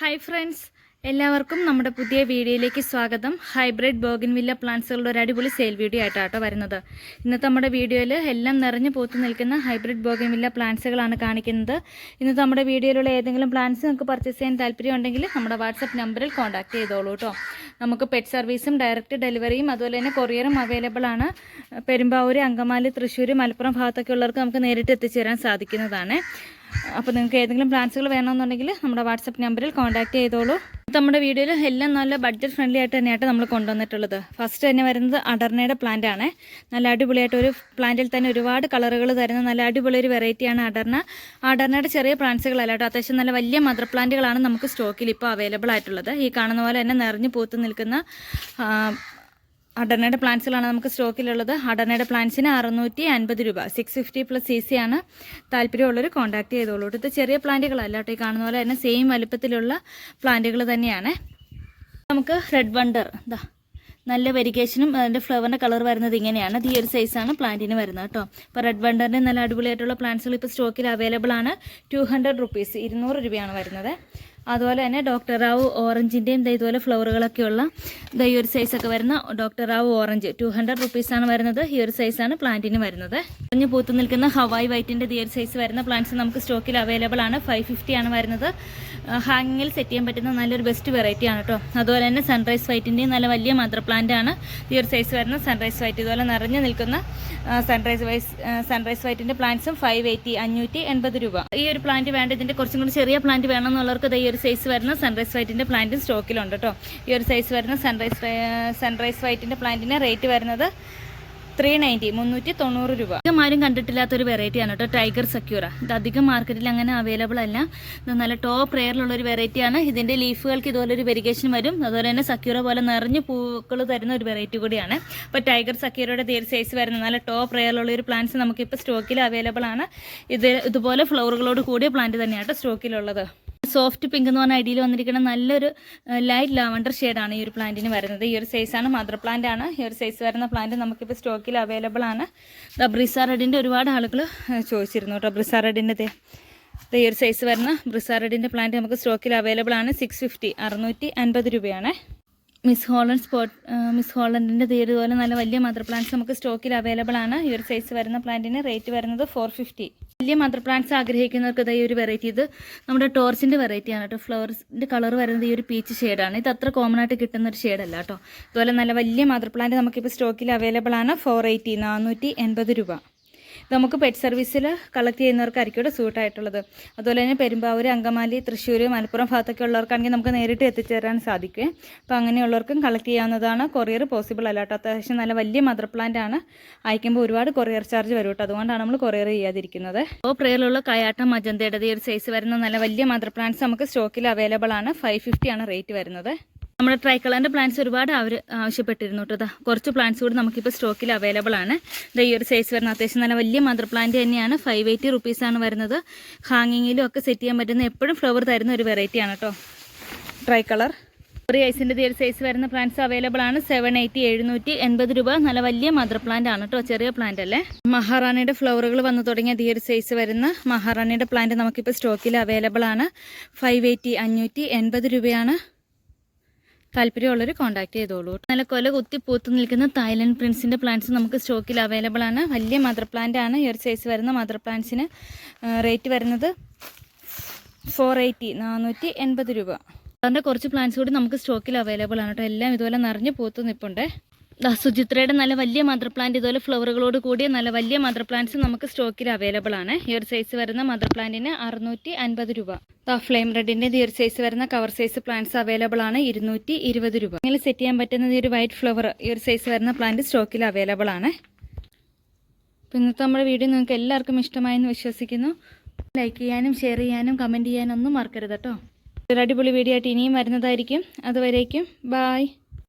Hi friends എല്ലാവർക്കും നമ്മുടെ പുതിയ വീഡിയോയിലേക്ക് സ്വാഗതം. ഹൈബ്രിഡ് ബോഗിൻവില്ല പ്ലാന്റ്സുകളുടെ ഒരു അടിപൊളി സെയിൽ വീഡിയോ ആയിട്ടാട്ടോ വരുന്നത്. ഇന്നത്തെ നമ്മുടെ വീഡിയോയിൽ എല്ലാം നിറഞ്ഞു പൂത്തു നിൽക്കുന്ന ഹൈബ്രിഡ് ബോഗിൻവില്ല പ്ലാന്റ്സുകളാണ് കാണിക്കുന്നത്. ഇന്നത്തെ നമ്മുടെ വീഡിയോയിലുള്ള ഏതെങ്കിലും പ്ലാന്റ്സ് നിങ്ങൾക്ക് പർച്ചേസ് ചെയ്യാൻ താല്പര്യം ഉണ്ടെങ്കിൽ നമ്മുടെ വാട്സപ്പ് നമ്പറിൽ കോൺടാക്ട് ചെയ്തോളൂ കേട്ടോ നമുക്ക് പെറ്റ് സർവീസും ഡയറക്റ്റ് ഡെലിവറിയും അതുപോലെ തന്നെ കൊറിയറും അവൈലബിൾ ആണ്. പെരുമ്പാവൂർ അങ്കമാലി തൃശ്ശൂർ മലപ്പുറം ഭാഗത്തൊക്കെ ഉള്ളവർക്ക് നമുക്ക് നേരിട്ട് എത്തിച്ചേരാൻ സാധിക്കുന്നതാണ്. അപ്പോൾ നിങ്ങൾക്ക് ഏതെങ്കിലും പ്ലാൻസുകൾ വേണമെന്നുണ്ടെങ്കിൽ നമ്മുടെ വാട്സപ്പ് നമ്പറിൽ കോൺടാക്ട് ചെയ്തോളൂ. നമ്മുടെ വീഡിയോയിൽ എല്ലാം നല്ല ബഡ്ജറ്റ് ഫ്രണ്ട്ലി ആയിട്ട് തന്നെയായിട്ട് നമ്മൾ കൊണ്ടുവന്നിട്ടുള്ളത്. ഫസ്റ്റ് തന്നെ വരുന്നത് അടർണയുടെ പ്ലാന്റ് ആണ്. നല്ല അടിപൊളിയായിട്ട് ഒരു പ്ലാന്റിൽ തന്നെ ഒരുപാട് കളറുകൾ തരുന്ന നല്ല അടിപൊളി ഒരു വെറൈറ്റിയാണ് അടർണ. അടർണയുടെ ചെറിയ പ്ലാന്റ്സുകളല്ല കേട്ടോ. അത്യാവശ്യം നല്ല വലിയ മദർ പ്ലാന്റുകളാണ് നമുക്ക് സ്റ്റോക്കിൽ ഇപ്പോൾ അവൈലബിൾ ആയിട്ടുള്ളത്. ഈ കാണുന്ന പോലെ തന്നെ നിറഞ്ഞു പൂത്ത് നിൽക്കുന്ന ആ, അടർണയുടെ പ്ലാന്റ്സുകളാണ് നമുക്ക് സ്റ്റോക്കിലുള്ളത്. അടനയുടെ പ്ലാന്റ്സിന് അറുന്നൂറ്റി അൻപത് രൂപ. Six fifty plus C C ആണ് താല്പര്യമുള്ളവർ കോൺടാക്ട് ചെയ്തോളൂ. ഇത് ചെറിയ പ്ലാന്റുകളല്ല കേട്ടോ ഈ കാണുന്ന പോലെ തന്നെ സെയിം വലുപ്പത്തിലുള്ള പ്ലാന്റുകൾ തന്നെയാണ്. നമുക്ക് റെഡ് വണ്ടർ ഇതാ നല്ല വെരിക്കേഷനും അതിന്റെ ഫ്ലവറിന്റെ കളർ വരുന്നത് ഇങ്ങനെയാണ്. ഈ ഒരു സൈസാണ് പ്ലാന്റിന് വരുന്നത് കേട്ടോ. അപ്പോൾ റെഡ് വണ്ടറിന്റെ നല്ല അടിപൊളിയായിട്ടുള്ള പ്ലാന്റ്സുകൾ ഇപ്പോൾ സ്റ്റോക്കിൽ അവൈലബിൾ ആണ്. ടു ഹൺഡ്രഡ് റുപ്പീസ് ഇരുന്നൂറ് രൂപയാണ് വരുന്നത്. അതുപോലെ തന്നെ ഡോക്ടർ റാവു ഓറഞ്ചിന്റെയും ഇതുപോലെ ഫ്ലവറുകളൊക്കെയുള്ള ഈ ഒരു സൈസൊക്കെ വരുന്ന doctor Rao orange. Two hundred റുപ്പീസാണ് വരുന്നത്. ഈ ഒരു സൈസാണ് പ്ലാന്റിന് വരുന്നത്. കുറഞ്ഞ് പൂത്ത് നിൽക്കുന്ന ഹവായ് വൈറ്റിന്റെ ഈ ഒരു സൈസ് വരുന്ന പ്ലാന്റ്സ് നമുക്ക് സ്റ്റോക്കിൽ അവൈലബിൾ ആണ്. ഫൈവ് ഫിഫ്റ്റി ആണ് വരുന്നത്. ഹാങ്ങിൽ സെറ്റ് ചെയ്യാൻ പറ്റുന്ന നല്ലൊരു ബെസ്റ്റ് വെറൈറ്റി ആണ് കേട്ടോ അതുപോലെ തന്നെ സൺറൈസ് വൈറ്റിന്റെയും നല്ല വലിയ മദർ പ്ലാന്റ് ആണ് ഈ ഒരു സൈസ് വരുന്ന സൺറൈസ് വൈറ്റ് ഇതുപോലെ നിറഞ്ഞു നിൽക്കുന്ന സൺറൈസ് വൈസ് സൺറൈസ് വൈറ്റിന്റെ പ്ലാന്റ്സും ഫൈവ് എയ്റ്റി അഞ്ഞൂറ്റി എൺപത് രൂപ. ഈ ഒരു പ്ലാന്റ് വേണ്ട. ഇതിന്റെ കുറച്ചും കൂടി ചെറിയ പ്ലാന്റ് വേണമെന്നുള്ളവർക്ക് ഈ ഒരു സൈസ് വരുന്ന സൺറൈസ് വൈറ്റിന്റെ പ്ലാന്റും സ്റ്റോക്കിലുണ്ട് കേട്ടോ ഈ ഒരു സൈസ് വരുന്ന സൺറൈസ് സൺറൈസ് വൈറ്റിന്റെ പ്ലാന്റിന് റേറ്റ് വരുന്നത് ത്രീ നയന്റി മുന്നൂറ്റി തൊണ്ണൂറ് രൂപ. അധികം ആരും കണ്ടിട്ടില്ലാത്തൊരു വെറൈറ്റിയാണ് കേട്ടോ ടൈഗർ സെക്യൂറ ഇത് അധികം മാർക്കറ്റിൽ അങ്ങനെ അവൈലബിൾ അല്ല. ഇത് നല്ല ടോപ്പ് റെയറിലുള്ള ഒരു വെറൈറ്റിയാണ് ഇതിന്റെ ലീഫുകൾക്ക് ഇതുപോലെ ഒരു വെരിഗേഷൻ വരും. അതുപോലെ തന്നെ സക്യൂറ പോലെ നിറഞ്ഞ് പൂക്കൾ തരുന്ന ഒരു വെറൈറ്റി കൂടിയാണ്. അപ്പോൾ ടൈഗർ സക്യൂറയുടെ തീരെ സൈസ് വരുന്ന നല്ല ടോപ്പ് റെയറിലുള്ള ഒരു പ്ലാന്റ്സ് നമുക്കിപ്പോൾ സ്റ്റോക്കിൽ അവൈലബിൾ ആണ്. ഇത് ഇതുപോലെ ഫ്ലവറുകളോട് കൂടിയ പ്ലാന്റ് തന്നെയാണ് സ്റ്റോക്കിലുള്ളത് സോഫ്റ്റ് പിങ്ക് എന്ന് പറഞ്ഞ ഐഡിയിൽ വന്നിരിക്കുന്ന നല്ലൊരു ലൈറ്റ് ലാവണ്ടർ ഷെയ്ഡാണ് ഈ ഒരു പ്ലാന്റിന് വരുന്നത്. ഈ ഒരു സൈസാണ് മദർ പ്ലാന്റ് ആണ്. ഈ ഒരു സൈസ് വരുന്ന പ്ലാന്റ് നമുക്കിപ്പോൾ സ്റ്റോക്കിൽ അവൈലബിൾ ആണ്. ബ്രിസാ റെഡിന്റെ ഒരുപാട് ആളുകൾ ചോദിച്ചിരുന്നു കേട്ടോ ബ്രിസാ റെഡിന്റെ ഈ ഒരു സൈസ് വരുന്ന ബ്രിസാ റെഡിന്റെ പ്ലാന്റ് നമുക്ക് സ്റ്റോക്കിൽ അവൈലബിൾ ആണ്. സിക്സ് ഫിഫ്റ്റി അറുന്നൂറ്റി അൻപത് രൂപയാണ് മിസ് ഹോളണ്ട് സ്പോട്ട് മിസ് ഹോളണ്ടിന്റെ തീര് പോലെ നല്ല വലിയ മദർ പ്ലാന്റ്സ് നമുക്ക് സ്റ്റോക്കിൽ അവൈലബിൾ ആണ്. ഈ ഒരു സൈസ് വരുന്ന പ്ലാന്റിന് റേറ്റ് വരുന്നത് ഫോർ ഫിഫ്റ്റി വലിയ മദർ പ്ലാന്റ്സ് ആഗ്രഹിക്കുന്നവർക്ക് ഇതായി ഒരു വെറൈറ്റി ഇത് നമ്മുടെ ടോർച്ചിന്റെ വെറൈറ്റി ആണ് കേട്ടോ. ഫ്ലവർസിന്റെ കളർ വരുന്നത് ഈ ഒരു പീച്ച് ഷെയ്ഡാണ് ഇത് അത്ര കോമൺ ആയിട്ട് കിട്ടുന്ന ഒരു ഷെയ്ഡല്ല കേട്ടോ. അതുപോലെ നല്ല വലിയ മദർ പ്ലാന്റ് നമുക്കിപ്പോൾ സ്റ്റോക്കിൽ അവൈലബിൾ ആണ്. ഫോർ എയ്റ്റി നാനൂറ്റി എൺപത് രൂപ. നമുക്ക് പെറ്റ് സർവീസിൽ കളക്ട് ചെയ്യുന്നവർക്കായിരിക്കും സൂട്ടായിട്ടുള്ളത് അതുപോലെ തന്നെ പെരുമ്പാവൂർ അങ്കമാലി തൃശ്ശൂർ മലപ്പുറം ഭാഗത്തൊക്കെ ഉള്ളവർക്കാണെങ്കിൽ നമുക്ക് നേരിട്ട് എത്തിച്ചേരാൻ സാധിക്കും. അപ്പോൾ അങ്ങനെയുള്ളവർക്കും കളക്ട് ചെയ്യാവുന്നതാണ്. കൊറിയർ പോസിബിൾ അല്ല കേട്ടോ. അത്യാവശ്യം നല്ല വലിയ മദർ പ്ലാന്റ് ആണ്. അയക്കുമ്പോൾ ഒരുപാട് കൊറിയർ ചാർജ് വരും കേട്ടോ. അതുകൊണ്ടാണ് നമ്മൾ കൊറിയർ ചെയ്യാതിരിക്കുന്നത്. അപ്പോൾ പ്രിയറിലുള്ള കയാട്ട മജന്തയുടെ ഈ ഒരു സൈസ് വരുന്ന നല്ല വലിയ മദർ പ്ലാന്റ്സ് നമുക്ക് സ്റ്റോക്കിൽ അവൈലബിൾ ആണ്. ഫൈവ് ഫിഫ്റ്റി ആണ് റേറ്റ് വരുന്നത്. നമ്മുടെ ട്രൈ ട്രൈക്കളറിന്റെ പ്ലാന്റ്സ് ഒരുപാട് അവർ ആവശ്യപ്പെട്ടിരുന്നു കേട്ടോ. കുറച്ച് പ്ലാന്റ്സ് കൂടി നമുക്കിപ്പോൾ സ്റ്റോക്കിൽ അവൈലബിൾ ആണ്. ദാ ഈ ഒരു സൈസ് വരുന്ന അത്യാവശ്യം നല്ല വലിയ മദർ പ്ലാന്റ് തന്നെയാണ്. ഫൈവ് എയ്റ്റി റുപ്പീസാണ് വരുന്നത്. ഹാങ്ങിങ്ങിലും ഒക്കെ സെറ്റ് ചെയ്യാൻ പറ്റുന്ന എപ്പോഴും ഫ്ലവർ തരുന്ന ഒരു വെറൈറ്റിയാണ് കേട്ടോ. ട്രൈ കളർ ഒരു ഐസിന്റെ ഒരു സൈസ് വരുന്ന പ്ലാന്റ്സ് അവൈലബിൾ ആണ്. സെവൻ എയ്റ്റി എഴുന്നൂറ്റി എൺപത് രൂപ. നല്ല വലിയ മദർ പ്ലാന്റ് ആണ് കേട്ടോ ചെറിയ പ്ലാന്റ് അല്ലേ? മഹാറാണിയുടെ ഫ്ലവറുകൾ വന്നു തുടങ്ങിയ ഒരു സൈസ് വരുന്ന മഹാറാണിയുടെ പ്ലാന്റ് നമുക്കിപ്പോൾ സ്റ്റോക്കിൽ അവൈലബിൾ ആണ്. ഫൈവ് എയ്റ്റി അഞ്ഞൂറ്റി എൺപത് രൂപയാണ്. താല്പര്യമുള്ളവർ കോൺടാക്ട് ചെയ്തോളൂ. നല്ല കൊല കുത്തി പൂത്ത് നിൽക്കുന്ന തായ്ലൻഡ് പ്രിൻസിന്റെ പ്ലാന്റ്സ് നമുക്ക് സ്റ്റോക്കിൽ അവൈലബിൾ ആണ്. വലിയ മദർ പ്ലാന്റ് ആണ്. ഈ ഒരു സൈസ് വരുന്ന മദർ പ്ലാന്റ്സിന് റേറ്റ് വരുന്നത് ഫോർ എയ്റ്റി നാനൂറ്റി എൺപത് രൂപ. അതിന്റെ കുറച്ച് പ്ലാന്റ്സ് കൂടി നമുക്ക് സ്റ്റോക്കിൽ അവൈലബിൾ ആണ് കേട്ടോ. എല്ലാം ഇതുപോലെ നിറഞ്ഞു പൂത്ത് നിൽപ്പുണ്ട് സുചിത്രയുടെ നല്ല വലിയ മദർ പ്ലാന്റ് ഇതുപോലെ ഫ്ലവറുകളോട് കൂടിയ നല്ല വലിയ മദർ പ്ലാന്റ്സ് നമുക്ക് സ്റ്റോക്കിൽ അവൈലബിൾ ആണ്. ഈ ഒരു സൈസ് വരുന്ന മദർ പ്ലാന്റിന് അറുന്നൂറ്റി അൻപത് രൂപ ഫ്ലെയിം റെഡിന്റെ ഈ ഒരു സൈസ് വരുന്ന കവർ സൈസ് പ്ലാന്റ്സ് അവൈലബിൾ ആണ് ഇരുന്നൂറ്റി ഇരുപത് രൂപ. അങ്ങനെ സെറ്റ് ചെയ്യാൻ പറ്റുന്ന ഈ ഒരു വൈറ്റ് ഫ്ലവർ ഈ ഒരു സൈസ് വരുന്ന പ്ലാന്റ് സ്റ്റോക്കിൽ അവൈലബിൾ ആണ്. ഇന്നത്തെ നമ്മുടെ വീഡിയോ നിങ്ങൾക്ക് എല്ലാവർക്കും ഇഷ്ടമായെന്ന് വിശ്വസിക്കുന്നു. ലൈക്ക് ചെയ്യാനും ഷെയർ ചെയ്യാനും കമന്റ് ചെയ്യാനും ഒന്നും മറക്കരുത് കേട്ടോ. ഒരു അടിപൊളി വീഡിയോ ആയിട്ട് ഇനിയും വരുന്നതായിരിക്കും. അതുവരേക്കും ബായ്